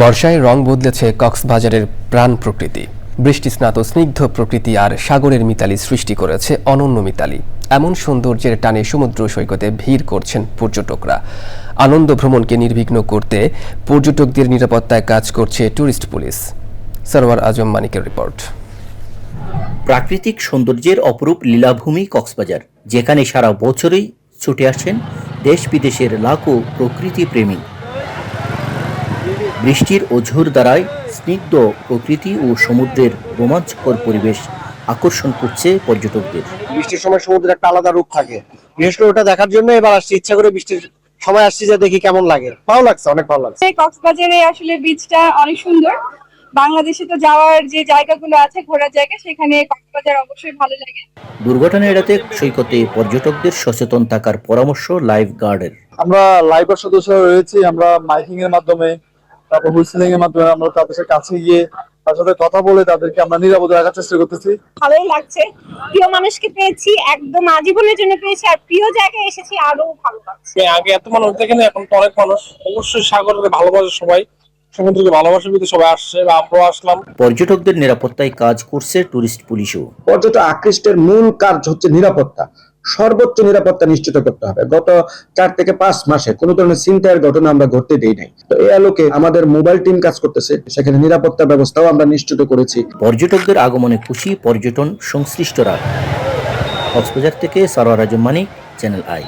বর্ষায় রং বদলেছে কক্সবাজারের প্রাণ প্রকৃতি। বৃষ্টি, স্নাত, স্নিগ্ধ প্রকৃতি আর সাগরের মিতালি সৃষ্টি করেছে অনন্য মিতালি। এমন সৌন্দর্যের টানে সমুদ্র সৈকতে ভিড় করছেন পর্যটকরা। আনন্দ ভ্রমণকে নির্বিঘ্ন করতে পর্যটকদের নিরাপত্তায় কাজ করছে ট্যুরিস্ট পুলিশ। সরওয়ার আজম মানিকের রিপোর্ট। প্রাকৃতিক সৌন্দর্যের অপরূপ লীলাভূমি কক্সবাজার, যেখানে সারা বছরই ছুটে আসেন দেশ বিদেশের লাখো প্রকৃতি প্রেমী বৃষ্টির অঝোর দ্বারায় স্নিগ্ধ প্রকৃতি ও সমুদ্রের রোমাঞ্চকর পরিবেশ আকর্ষণ করছে পর্যটকদের। বৃষ্টির সময় সমুদ্রের একটা আলাদা রূপ থাকে। বিশেষ করে ওটা দেখার জন্য এবার আসছি। ইচ্ছা করে বৃষ্টির সময় আসছি যে দেখি কেমন লাগে। ভালো লাগছে অনেক ভালো লাগছে। কক্সবাজারে আসলে বিচটা অনেক সুন্দর। বাংলাদেশে তো যাওয়ার যে জায়গাগুলো আছে ঘোরার জায়গা সেখানে কক্সবাজার অবশ্যই ভালো লাগে। দুর্ঘটনা এড়াতে সৈকতে পর্যটকদের সচেতন থাকার পরামর্শ লাইফ গার্ডের। আমরা লাইবার সদস্য রয়েছি। আমরা মাইকিং এর মাধ্যমে তারপর হুইসেলিং এর মাধ্যমে আমরা তাদের কাছে গিয়ে তার সাথে কথা বলে তাদেরকে আমরা নিরাপদে রাখার চেষ্টা করতেছি। ভালোই লাগছে। প্রিয় মানুষকে পেয়েছি একদম আজীবনের জন্য পেয়েছি আর প্রিয় জায়গায় এসেছি আরও ভালো লাগছে। আগে এত মানুষ দেখে না এখন তো অনেক মানুষ। অবশ্যই সাগরকে ভালোবাসে সবাই। সমুদ্রকে ভালোবাসে বিধে সবাই আসছে বা আমরাও আসলাম। পর্যটকদের নিরাপত্তায় কাজ করছে টুরিস্ট পুলিশও। পর্যটক আকৃষ্টের মূল কাজ হচ্ছে নিরাপত্তা। সর্বোচ্চ নিরাপত্তা নিশ্চিত করতে হবে। গত চার থেকে পাঁচ মাসে কোনো ধরনের চিন্তার ঘটনা আমরা ঘটতে দেই নাই। তো এই আলোকে আমাদের মোবাইল টিম কাজ করতেছে। সেখানে নিরাপত্তা ব্যবস্থাও আমরা নিশ্চিত করেছি। পর্যটকদের আগমনে খুশি পর্যটন সংশ্লিষ্টরা। কক্সবাজার থেকে সরোয়ার আজম মানিক, চ্যানেল আই।